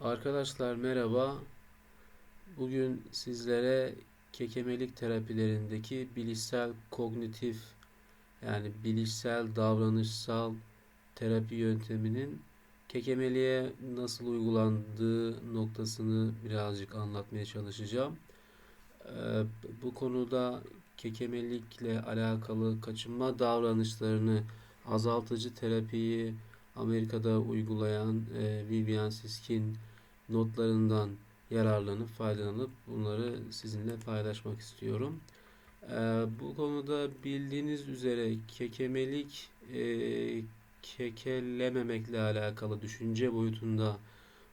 Arkadaşlar merhaba. Bugün sizlere kekemelik terapilerindeki bilişsel kognitif yani bilişsel davranışsal terapi yönteminin kekemeliğe nasıl uygulandığı noktasını birazcık anlatmaya çalışacağım. Ee, bu konuda kekemelikle alakalı kaçınma davranışlarını azaltıcı terapiyi Amerika'da uygulayan e, Vivian Siskin notlarından yararlanıp faydalanıp bunları sizinle paylaşmak istiyorum. Ee, bu konuda bildiğiniz üzere kekemelik e, kekelememekle alakalı düşünce boyutunda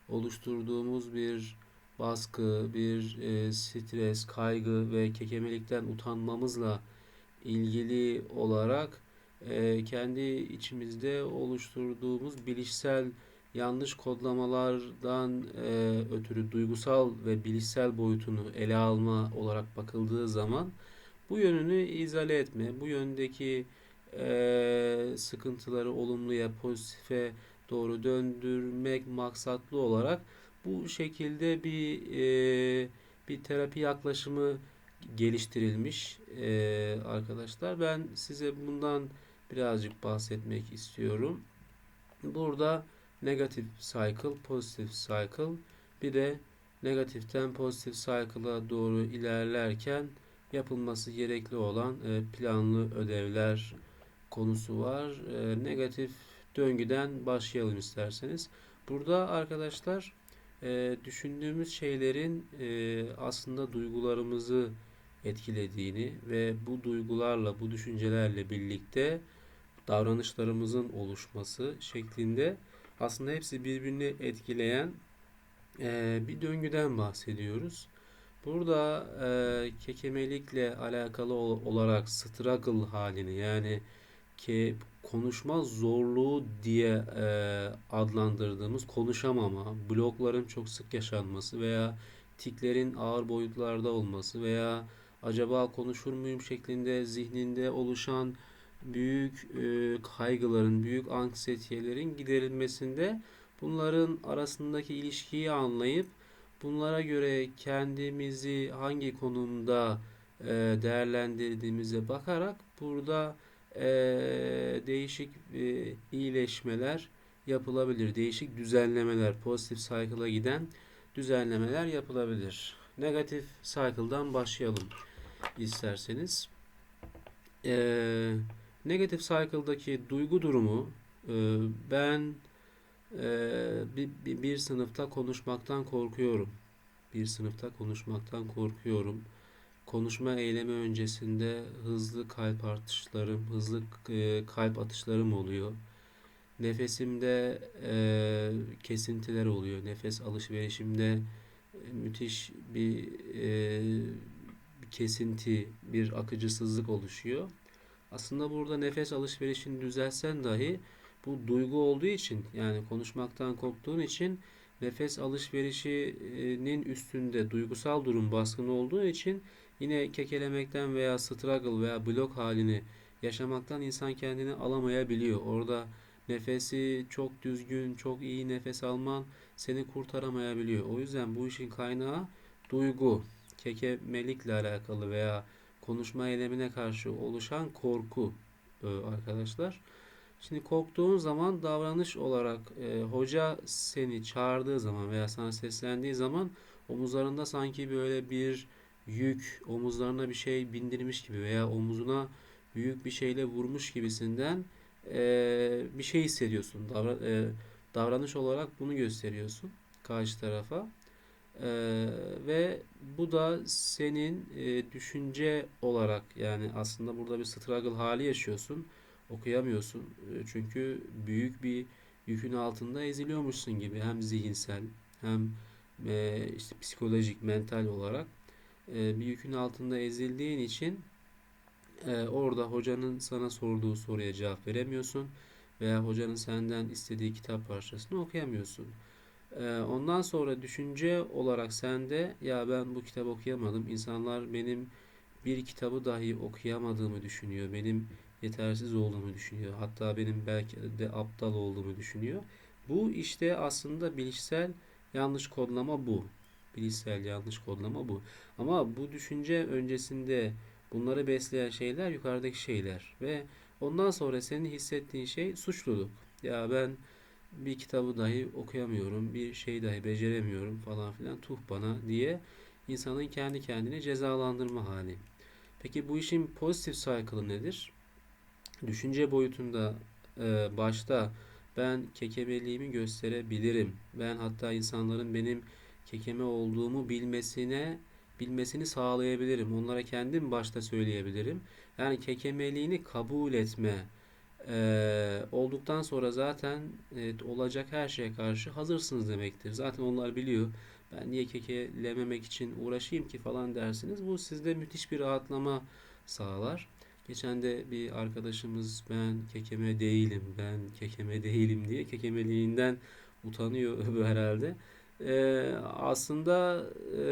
oluşturduğumuz bir baskı, bir e, stres, kaygı ve kekemelikten utanmamızla ilgili olarak e, kendi içimizde oluşturduğumuz bilişsel yanlış kodlamalardan e, ötürü duygusal ve bilişsel boyutunu ele alma olarak bakıldığı zaman bu yönünü izale etme, bu yöndeki e, sıkıntıları olumluya, pozitife doğru döndürmek maksatlı olarak bu şekilde bir e, bir terapi yaklaşımı geliştirilmiş e, arkadaşlar. Ben size bundan birazcık bahsetmek istiyorum. Burada negatif cycle, pozitif cycle, bir de negatiften pozitif cycle'a doğru ilerlerken yapılması gerekli olan e, planlı ödevler konusu var. E, negatif döngüden başlayalım isterseniz. Burada arkadaşlar e, düşündüğümüz şeylerin aslında duygularımızı etkilediğini ve bu duygularla, bu düşüncelerle birlikte davranışlarımızın oluşması şeklinde aslında hepsi birbirini etkileyen e, bir döngüden bahsediyoruz. Burada e, kekemelikle alakalı olarak struggle halini yani ki konuşma zorluğu diye e, adlandırdığımız konuşamama, blokların çok sık yaşanması veya tiklerin ağır boyutlarda olması veya acaba konuşur muyum şeklinde zihninde oluşan büyük e, kaygıların, büyük anksiyetelerin giderilmesinde bunların arasındaki ilişkiyi anlayıp bunlara göre kendimizi hangi konumda e, değerlendirdiğimize bakarak burada e, değişik iyileşmeler yapılabilir. Değişik düzenlemeler, pozitif cycle'a giden düzenlemeler yapılabilir. Negatif cycle'dan başlayalım isterseniz. Eee Negative Cycle'daki duygu durumu e, ben e, bir, sınıfta konuşmaktan korkuyorum. Bir sınıfta konuşmaktan korkuyorum. Konuşma eylemi öncesinde hızlı kalp atışlarım, hızlı e, kalp atışlarım oluyor. Nefesimde e, kesintiler oluyor. Nefes alışverişimde müthiş bir, e, kesinti, bir akıcısızlık oluşuyor. Aslında burada nefes alışverişini düzelsen dahi bu duygu olduğu için yani konuşmaktan korktuğun için nefes alışverişinin üstünde duygusal durum baskın olduğu için yine kekelemekten veya struggle veya blok halini yaşamaktan insan kendini alamayabiliyor. Orada nefesi çok düzgün, çok iyi nefes alman seni kurtaramayabiliyor. O yüzden bu işin kaynağı duygu, kekemelikle alakalı veya konuşma eylemine karşı oluşan korku e, arkadaşlar. Şimdi korktuğun zaman davranış olarak e, hoca seni çağırdığı zaman veya sana seslendiği zaman omuzlarında sanki böyle bir yük, omuzlarına bir şey bindirmiş gibi veya omuzuna büyük bir şeyle vurmuş gibisinden e, bir şey hissediyorsun. Davra, e, davranış olarak bunu gösteriyorsun karşı tarafa. Ee, ve bu da senin e, düşünce olarak yani aslında burada bir struggle hali yaşıyorsun. Okuyamıyorsun. E, çünkü büyük bir yükün altında eziliyormuşsun gibi hem zihinsel hem e, işte psikolojik, mental olarak e, bir yükün altında ezildiğin için e, orada hocanın sana sorduğu soruya cevap veremiyorsun veya hocanın senden istediği kitap parçasını okuyamıyorsun. Ee, ondan sonra düşünce olarak sende ya ben bu kitabı okuyamadım. İnsanlar benim bir kitabı dahi okuyamadığımı düşünüyor. Benim yetersiz olduğumu düşünüyor. Hatta benim belki de aptal olduğumu düşünüyor. Bu işte aslında bilişsel Yanlış kodlama bu. Bilişsel yanlış kodlama bu. Ama bu düşünce öncesinde bunları besleyen şeyler yukarıdaki şeyler ve ondan sonra senin hissettiğin şey suçluluk. Ya ben bir kitabı dahi okuyamıyorum, bir şey dahi beceremiyorum falan filan tuh bana diye insanın kendi kendine cezalandırma hali. Peki bu işin pozitif cycle'ı nedir? Düşünce boyutunda e, başta ben kekemeliğimi gösterebilirim. Ben hatta insanların benim kekeme olduğumu bilmesine bilmesini sağlayabilirim. Onlara kendim başta söyleyebilirim. Yani kekemeliğini kabul etme e, olduktan sonra zaten evet, olacak her şeye karşı hazırsınız demektir. Zaten onlar biliyor. Ben niye kekelememek için uğraşayım ki falan dersiniz. Bu sizde müthiş bir rahatlama sağlar. Geçen de bir arkadaşımız ben kekeme değilim, ben kekeme değilim diye kekemeliğinden utanıyor herhalde. Ee, aslında e,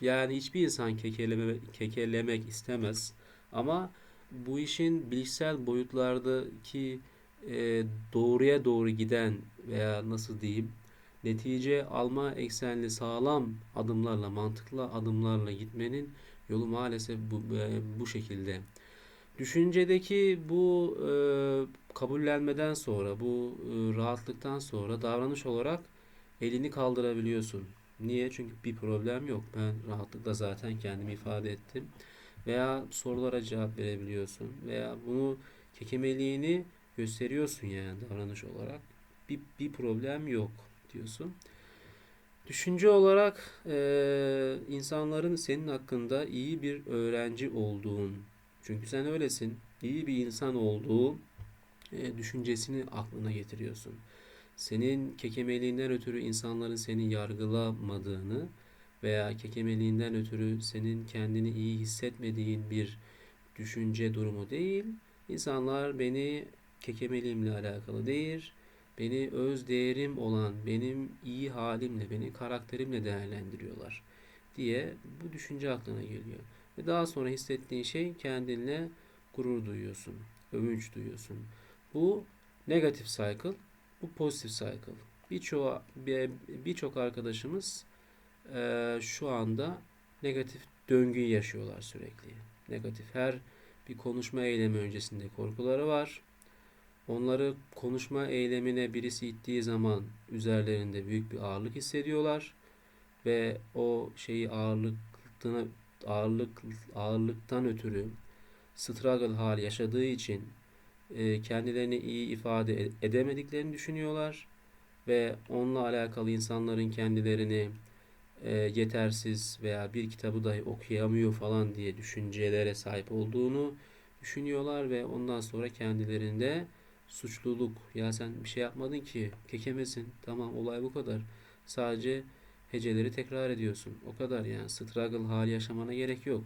yani hiçbir insan kekeleme, kekelemek istemez. Ama bu işin bilişsel boyutlardaki e, doğruya doğru giden veya nasıl diyeyim netice alma eksenli sağlam adımlarla, mantıklı adımlarla gitmenin yolu maalesef bu, e, bu şekilde. Düşüncedeki bu e, kabullenmeden sonra, bu e, rahatlıktan sonra davranış olarak elini kaldırabiliyorsun. Niye? Çünkü bir problem yok. Ben rahatlıkla zaten kendimi ifade ettim. Veya sorulara cevap verebiliyorsun. Veya bunu kekemeliğini gösteriyorsun yani davranış olarak. Bir, bir problem yok diyorsun. Düşünce olarak e, insanların senin hakkında iyi bir öğrenci olduğun, çünkü sen öylesin, iyi bir insan olduğu e, düşüncesini aklına getiriyorsun. Senin kekemeliğinden ötürü insanların seni yargılamadığını veya kekemeliğinden ötürü senin kendini iyi hissetmediğin bir düşünce durumu değil. İnsanlar beni kekemeliğimle alakalı değil, beni öz değerim olan, benim iyi halimle, benim karakterimle değerlendiriyorlar diye bu düşünce aklına geliyor. Ve daha sonra hissettiğin şey kendinle gurur duyuyorsun, övünç duyuyorsun. Bu negatif cycle, bu pozitif cycle. Birçok birçok arkadaşımız e, şu anda negatif döngüyü yaşıyorlar sürekli. Negatif her bir konuşma eylemi öncesinde korkuları var. Onları konuşma eylemine birisi ittiği zaman üzerlerinde büyük bir ağırlık hissediyorlar ve o şeyi ağırlıktan ağırlık ağırlıktan ötürü struggle hali yaşadığı için e, kendilerini iyi ifade edemediklerini düşünüyorlar ve onunla alakalı insanların kendilerini e, yetersiz veya bir kitabı dahi okuyamıyor falan diye düşüncelere sahip olduğunu düşünüyorlar ve ondan sonra kendilerinde suçluluk ya sen bir şey yapmadın ki kekemesin tamam olay bu kadar sadece heceleri tekrar ediyorsun o kadar yani struggle hali yaşamana gerek yok.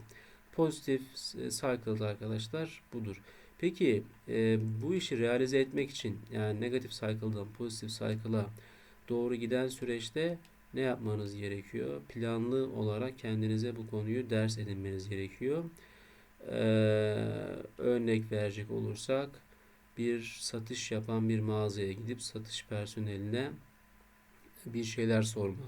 Pozitif e, cycle arkadaşlar budur. Peki e, bu işi realize etmek için yani negatif cycle'dan pozitif cycle'a doğru giden süreçte ne yapmanız gerekiyor? Planlı olarak kendinize bu konuyu ders edinmeniz gerekiyor. Ee, örnek verecek olursak bir satış yapan bir mağazaya gidip satış personeline bir şeyler sorma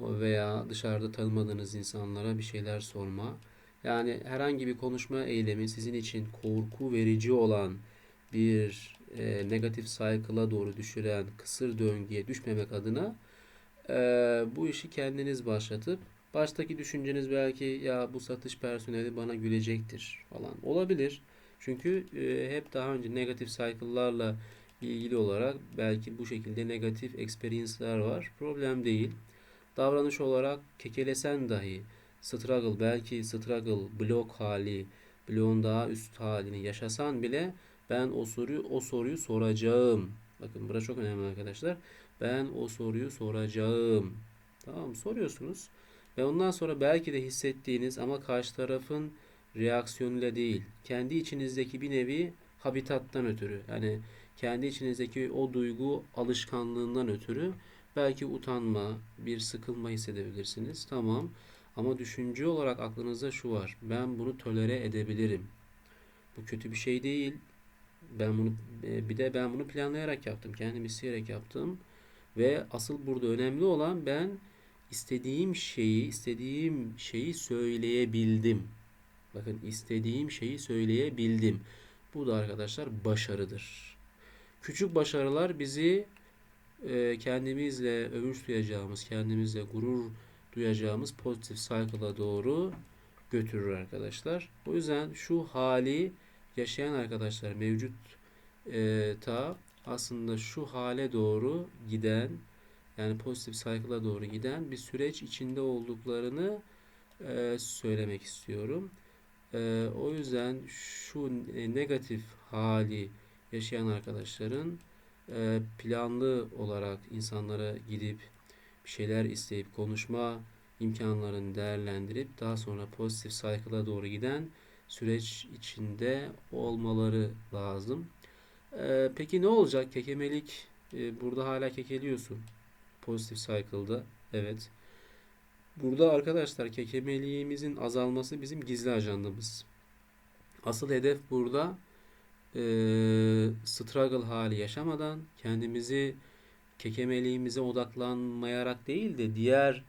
veya dışarıda tanımadığınız insanlara bir şeyler sorma. Yani herhangi bir konuşma eylemi sizin için korku verici olan bir e, negatif cycle'a doğru düşüren kısır döngüye düşmemek adına e, bu işi kendiniz başlatıp baştaki düşünceniz belki ya bu satış personeli bana gülecektir falan olabilir. Çünkü e, hep daha önce negatif cycle'larla ilgili olarak belki bu şekilde negatif experience'lar var. Problem değil. Davranış olarak kekelesen dahi struggle belki struggle blok hali bloğun daha üst halini yaşasan bile ben o soruyu o soruyu soracağım. Bakın burası çok önemli arkadaşlar. Ben o soruyu soracağım. Tamam? Soruyorsunuz. Ve ondan sonra belki de hissettiğiniz ama karşı tarafın reaksiyonuyla değil. Kendi içinizdeki bir nevi habitattan ötürü. Yani kendi içinizdeki o duygu alışkanlığından ötürü belki utanma, bir sıkılma hissedebilirsiniz. Tamam. Ama düşünce olarak aklınızda şu var. Ben bunu tolere edebilirim. Bu kötü bir şey değil. Ben bunu bir de ben bunu planlayarak yaptım. Kendim isteyerek yaptım. Ve asıl burada önemli olan ben istediğim şeyi, istediğim şeyi söyleyebildim. Bakın istediğim şeyi söyleyebildim. Bu da arkadaşlar başarıdır. Küçük başarılar bizi e, kendimizle övünç duyacağımız, kendimizle gurur duyacağımız pozitif cycle'a doğru götürür arkadaşlar. O yüzden şu hali yaşayan arkadaşlar mevcut e, ta aslında şu hale doğru giden yani pozitif cycle'a doğru giden bir süreç içinde olduklarını e, söylemek istiyorum. E, o yüzden şu e, negatif hali yaşayan arkadaşların e, planlı olarak insanlara gidip bir şeyler isteyip konuşma imkanlarını değerlendirip daha sonra pozitif cycle'a doğru giden süreç içinde olmaları lazım. E, peki ne olacak? Kekemelik e, burada hala kekeliyorsun. Pozitif cycle'da. Evet. Burada arkadaşlar kekemeliğimizin azalması bizim gizli ajandamız. Asıl hedef burada e, struggle hali yaşamadan kendimizi kekemeliğimize odaklanmayarak değil de diğer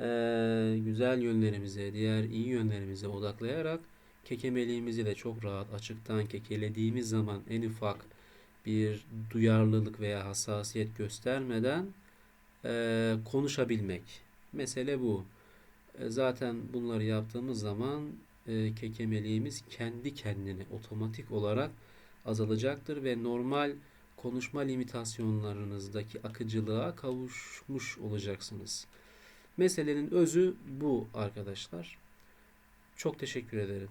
e, güzel yönlerimize, diğer iyi yönlerimize odaklayarak kekemeliğimizi de çok rahat açıktan kekelediğimiz zaman en ufak bir duyarlılık veya hassasiyet göstermeden e, konuşabilmek. Mesele bu. E, zaten bunları yaptığımız zaman e, kekemeliğimiz kendi kendine otomatik olarak azalacaktır ve normal konuşma limitasyonlarınızdaki akıcılığa kavuşmuş olacaksınız. Meselenin özü bu arkadaşlar. Çok teşekkür ederim.